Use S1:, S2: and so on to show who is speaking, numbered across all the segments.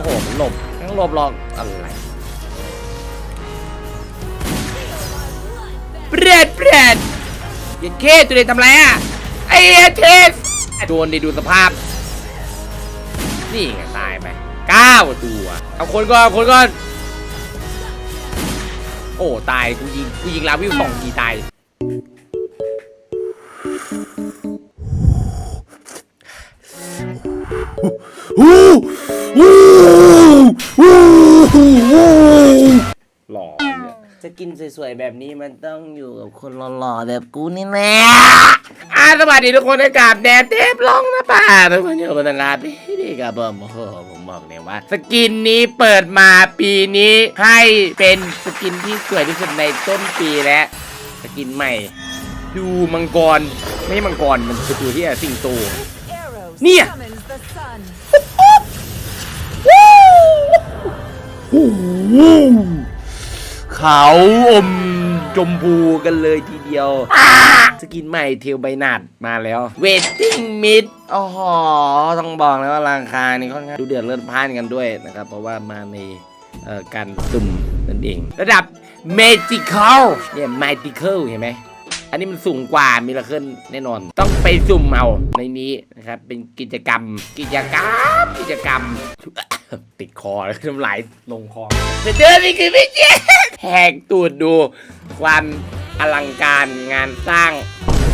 S1: อ้โหมันหลบทั้งหลบหลอกอะไรเปรตเปรตอย่าเคตัวเด็กทำไรอะไอ้เทสโดนดิดูสภาพ นี่ไงตายไปเก้าตัวเอาคนก่อนเอาคนก่อนโอ้ ตาย กูยิง กูยิงลาวิวสองทีตาย กินสวยๆแบบนี้มันต้องอยู่กับคนหล่อๆแบบกูนี่แหละอาสวัสดีทุกคนนะกับแดดเทปลองนะป่าทุกคนอยู่กันลาพี่ดีกับผมโอ้โหผมบอกเลยว่า สกินนี้เปิดมาปีนี้ให้เป็นสกินที่สวยที่สุดในต้นปีและสกินใหม่ ดูมังกรไม่ใช่มังกรมันคือตัวที่สิงโต
S2: Arrow
S1: Nia.
S2: summons the sun.
S1: โอ้โห ขาอมจมพูกันเลยทีเดียว สกินใหม่เทลไบนัดมาแล้วเวทติ้งมิดอ๋อต้องบอกเลยว่าราคานี่ค่อนข้างดูเดือดเลือดพล่านกันด้วยนะครับ เพราะว่ามาในเอ่อการสุ่มนั่นเอง ระดับ Magical เนี่ย Magical เห็นไหม อันนี้มันสูงกว่ามิราเคิลแน่นอน ต้องไปสุ่มเอาในนี้นะครับ เป็นกิจกรรม กิจกรรม กิจกรรม ติดคอแล้วน้ำลายลงคอเดินนี่คือไม่เจ๊แหกตูดดู ความอลังการงานสร้าง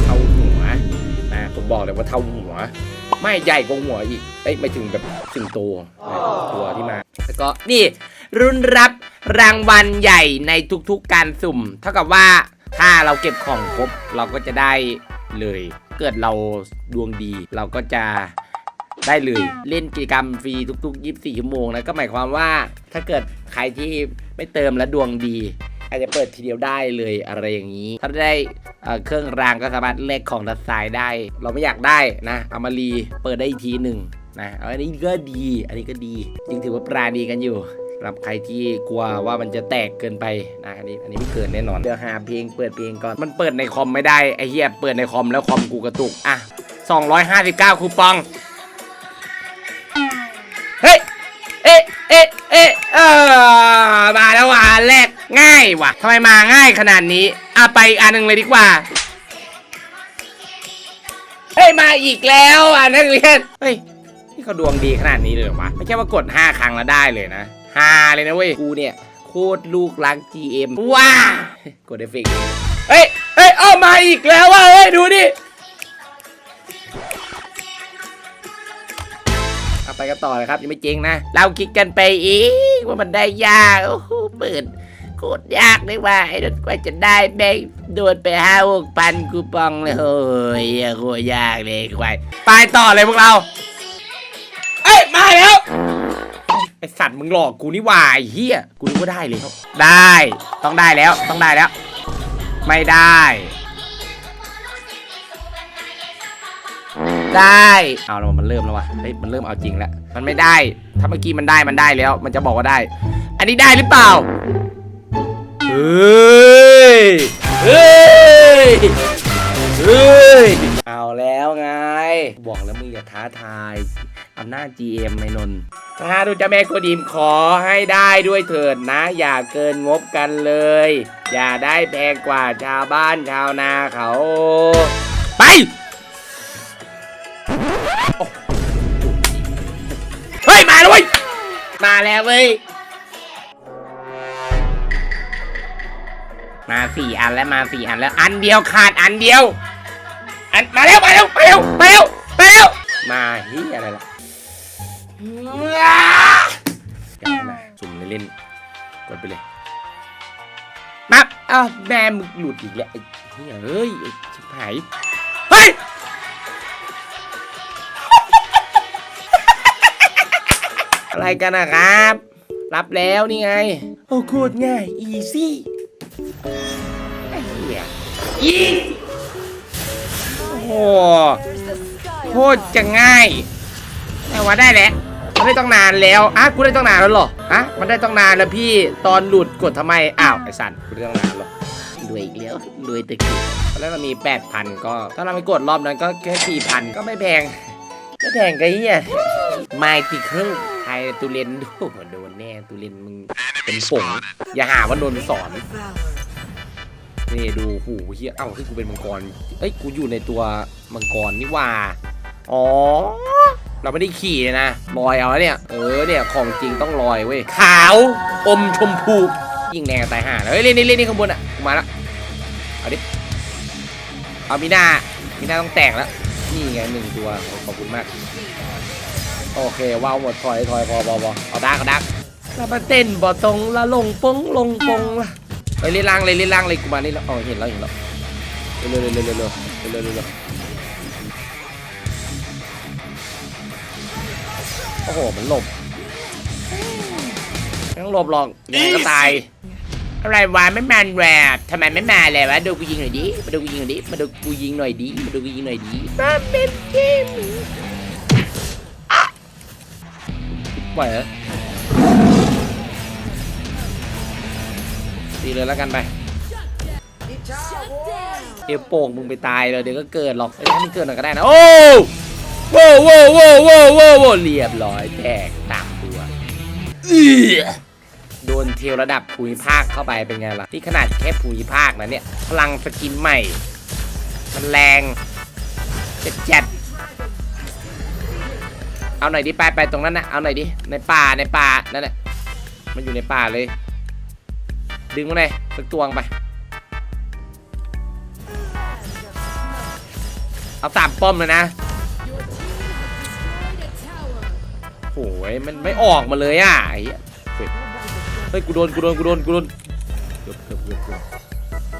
S1: เท่าหัวนะผมบอกเลยว่าเท่าหัว ไม่ใหญ่กว่าหัวอีกเอ้ยไม่ถึงแบบถึงตัวนะตัวที่มา แล้วก็นี่รุ่นรับรางวัลใหญ่ในทุกๆการสุ่ม เท่ากับว่า ถ้าเราเก็บของครบเราก็จะได้เลย เกิดเราดวงดีเราก็จะได้เลยเล่นกิจกรรมฟรีทุกๆ 24 ชั่วโมงนะก็หมายความว่าถ้าเกิดใครที่ไม่เติมและดวงดี อาจจะเปิดทีเดียวได้เลยอะไรอย่างนี้ ถ้าได้เเครื่องรางก็สามารถเลขของดัดสายได้ เราไม่อยากได้นะเอามารีเปิดได้อีกทีหนึ่งนะเอาอันนี้ก็ดี อันนี้ก็ดีจริงถือว่าปราณีกันอยู่ สำหรับใครที่กลัวว่ามันจะแตกเกินไปนะอันนี้อันนี้ไม่เกินแน่นอนเดี๋ยวหาเพลงเปิดเพลงก่อนมันเปิดในคอมไม่ได้ไอ้เหี้ยเปิดในคอมแล้วคอมกูกระตุกอะ259 คูปองเฮ้ยเอ๊ะเอ๊ะเอ๊ะเออมาแล้วว่ะอันแรกง่ายว่ะทำไมมาง่ายขนาดนี้อะไปอีกอันหนึ่งเลยดีกว่าเฮ้ยมาอีกแล้วอะนักเรียนเฮ้ยนี่เขาดวงดีขนาดนี้เลยหรอวะไม่ใช่ว่ากด 5 ครั้งแล้วได้เลยนะ ฮาเลยนะเว้ย กูเนี่ย โคตรลูกรัก GM ว้ากดเอฟเฟกต์เลยเฮ้ย เฮ้ยเอามาอีกแล้วว่ะเฮ้ย ดูดิเอาไปกันต่อเลยครับ ยังไม่เจ๊งนะ เราคิดกันไปอีก ว่ามันได้ยาก โอ้โหเปิดโคตรยากเลยว่าไอ้นั่นกว่าจะได้แบงค์โดนไปห้าหกพันคูปองเลยโอ้ยโคตรยากเลยควายไปต่อเลยพวกเรา เอ้ย มาแล้วไอ สัตว์มึงหลอกกูนี่หว่าไอ้เฮียกูนึกว่าได้เลยได้ ต้องได้แล้วต้องได้แล้ว ไม่ได้ ได้เอาแล้วมันเริ่มแล้ววะเฮ้ยมันเริ่มเอาจริงแล้วมันไม่ได้ ถ้าเมื่อกี้มันได้มันได้แล้ว มันจะบอกว่าได้ อันนี้ได้หรือเปล่าเฮ้ยเฮ้ยเฮ้ยเอาแล้วไง บอกแล้วมึงอย่าท้าทายอำนาจ GM ไอ้นนท์ ถ้าดูเจะแม่โกดีมขอให้ได้ด้วยเถิดนะ อย่าเกินงบกันเลย อย่าได้แพงกว่าชาวบ้านชาวนาเขา ไปเฮ้ย มาแล้วเว้ย มาแล้วเว้ย มาสี่อันแล้วมาสี่อันแล้ว อันเดียวขาดอันเดียว อันมาแล้วมาแล้วมาแล้วมาแล้วมาแล้วมาเฮียอะไรล่ะ กลับมาสุ่มเล่นๆกดไปเลยมาอ้าวแม่มึงหลุดอีกแล้วไอ้เฮียเฮ้ยไอ้ชิบหายเฮ้ยอะไรกันนะครับ รับแล้วนี่ไง โอ้โคตรง่าย อีซี่ไอ้เหี้ยอีโอ้โห
S2: There's the sky
S1: โคตรจะง่าย แต่ว่าได้แล้ว มันได้ต้องนานแล้วอะกูได้ต้องนานแล้วเหรออะมันได้ต้องนานแล้วพี่ตอนหลุดกดทำไมอ้าวไอ้สันกูได้ต้องนานเหรอรวยอีกแล้วรวยตึกตอนแรกเรามี 8,000 ก็ ถ้าเราไม่กดรอบนั้นก็แค่ 4,000 ก็ไม่แพง ไม่แพงกันเฮียไมติเคิลไอตูเลนดูโดนแน่ตูเลนมึงเป็นฝงอย่าหาว่าโดนสอนนี่ดูหูเฮียเอ้าที่กูเป็นมังกรเอ้ยกูอยู่ในตัวมังกรนี่หว่า อ๋อ เราไม่ได้ขี่เลยนะลอยเอาแล้วเนี่ย เออเนี่ยของจริงต้องลอยเว้ยขาว อมชมพูยิงแดงกับตายห่าแล้วเฮ้ยเล่นนี่เล่นนี่ข้างบนอะกูมาแล้วเอาดิเอามีหน้ามีหน้าต้องแตกแล้วนี่ไงหนึ่งตัวขอบคุณมาก โอเคว้าวหมดถอยถอยพอพอพอเอาดักเอาดักแล้วมาเต้นบ่ตรงละลงปงลงปงละไปเล่นล่างเลยเล่นล่างเลยกูมานี่แล้วอ๋อเห็นแล้วเห็นแล้วเร็วเร็วเร็วเร็วเร็วเร็วเร็ว โอ้โห มันหลบไม่ต้องหลบหรอกยังไงก็ตาย อะไรวะไม่แมนแวร์ทำไมไม่มาเลยวะดูกูยิงหน่อยดิมาดูกูยิงหน่อยดิมาดูกูยิงหน่อยดิมาดูกูยิงหน่อยดิมาเป็นเกมปล่อยเหรอตีเลยแล้วกันไปเอวโป่งมึงไปตายเลยเดี๋ยวก็เกิดหรอกไอ้ถ้ามันเกิดหน่อยก็ได้นะโอ้ โว้โว้โว้โว้โว้โว้เรียบร้อยแตกตามตัวโดนเทลระดับภูมิภาคเข้าไปเป็นไงล่ะที่ขนาดแค่ภูมิภาคนะเนี่ย พลังสกินใหม่ มันแรงจัดจัดเอาหน่อยดิไปไปตรงนั้นนะเอาหน่อยดิในป่าในป่านั่นแหละมันอยู่ในป่าเลย ดึงมาเลยสักตวงไปเอาสามป้อมเลยนะ โอ้ยมันไม่ออกมาเลยอะไอ้เหี้ยเฮ้ยกูโดนกูโดนกูโดนกูโดนเกือบเกือบเกือบเกือบ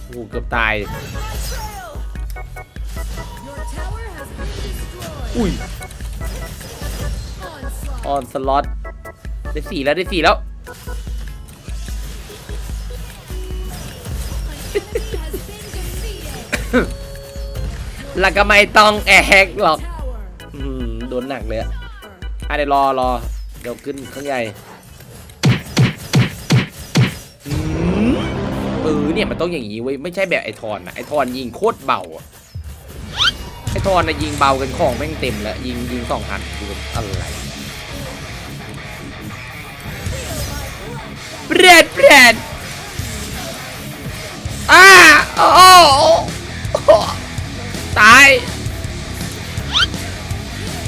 S1: โอ้โหเกือบตาย อุ้ยออนสล็อตได้สี่แล้วได้สี่แล้วแล้วก็ไม่ต้องแอกหรอกอโดนหนักเลยอะ อะเดี๋ยวรอรอเดี๋ยวขึ้นข้างใหญ่อืมเออเนี่ยมันต้องอย่างนี้เว้ยไม่ใช่แบบไอทอนนะไอทอนยิงโคตรเบาอะไอทอนนะยิงเบากันของแม่งเต็มแล้วยิงยิงสองหันคืออะไรเปรดเปรด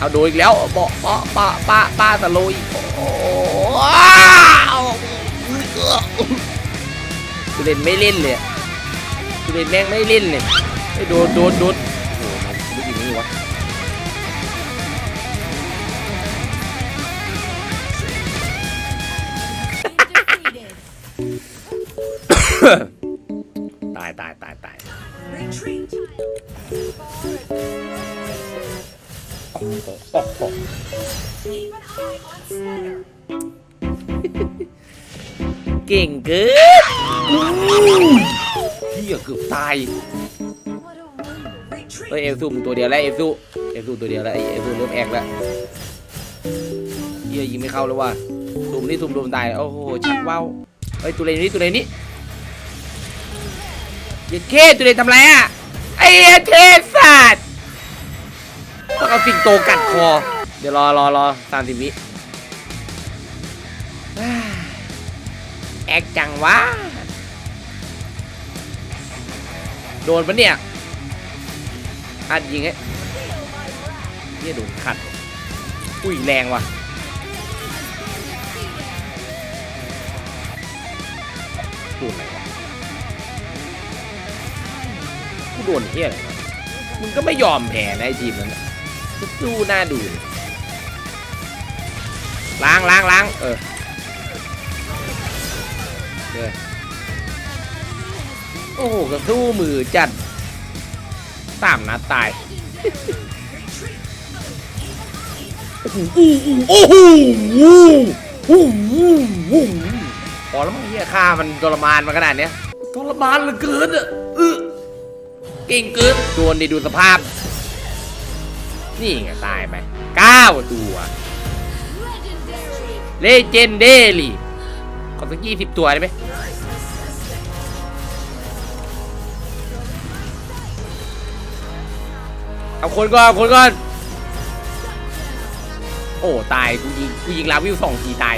S1: เอาดูอีกแล้วเบอกป้าป้าป้าป้าตะลุยโอ้กูเล่นไม่เล่นเลยกูเล่นแม่งไม่เล่นเลยโดนโดนโดน เก่งเกินอู้เฮียเกือบตายเฮ้ยเอลซูมึงตัวเดียวแล้วเอลซูเอลซูตัวเดียวแล้วไอ้เอลซูเริ่มแอกแล้วเฮียยิงไม่เข้าแล้วว่ะซุ่มนี่ซุ่มโดนตายโอ้โหชักว้าวเฮ้ยตัวเลนนี่ตัวเลนนี่เย็ดเคตัวเลนทำไรอะไอ้เทสัตว์ ต้องเอาสิงโตกัดคอ เดี๋ยวรอรอรอสามสิบวิแอกจังวะ โดนปะเนี่ย อัดยิงไอ้เนี่ยโดนขัด อุ้ยแรงว่ะโดนอะไรวะกูโดนเฮียอะไรวะมึงก็ไม่ยอมแพ้นะไอ้ทีมนั้นน่ะ สู้หน้าดูเลยล้างล้างล้างเออเออโอ้โหก็สู้มือจัดสามนัดตายโอ้โหโอ้โหโอ้โหพอแล้วมั้งเฮียฆ่ามันทรมานมาขนาดเนี้ยทรมานเหลือเกินอะเออเก่งเกินโดนดิดูสภาพ นี่ไงตายไปเก้าตัวเลเจนเดลี่ขอสักยี่สิบตัวได้ไหมเอาคนก่อนเอาคนก่อนโอ้ตายกูยิงกูยิงลาวิวสองทีตาย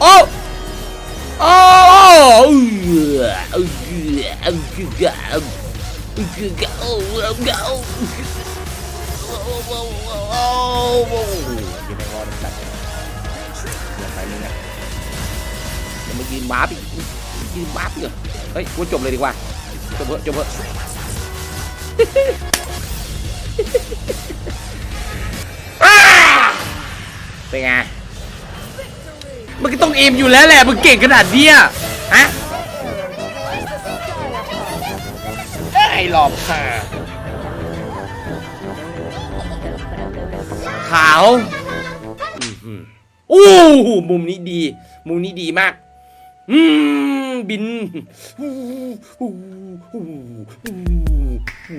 S1: โอ้โอ้เออเออเออ ยังไม่รอดสัตว์เกินไปมึงอะเดี๋ยวมึงกินบ้าไปกินบ้าไปเหรอเฮ้ยกูจบเลยดีกว่าจบเถอะจบเถอะเป็นไงมันก็ต้องเอมอยู่แล้วแหละมึงเก่งขนาดเนี้ยฮะ หรอกค่ะขาวอู้หือโอ้โหมุมนี้ดี มุมนี้ดีมาก อืมบินอู้หู้หู้หู้หู้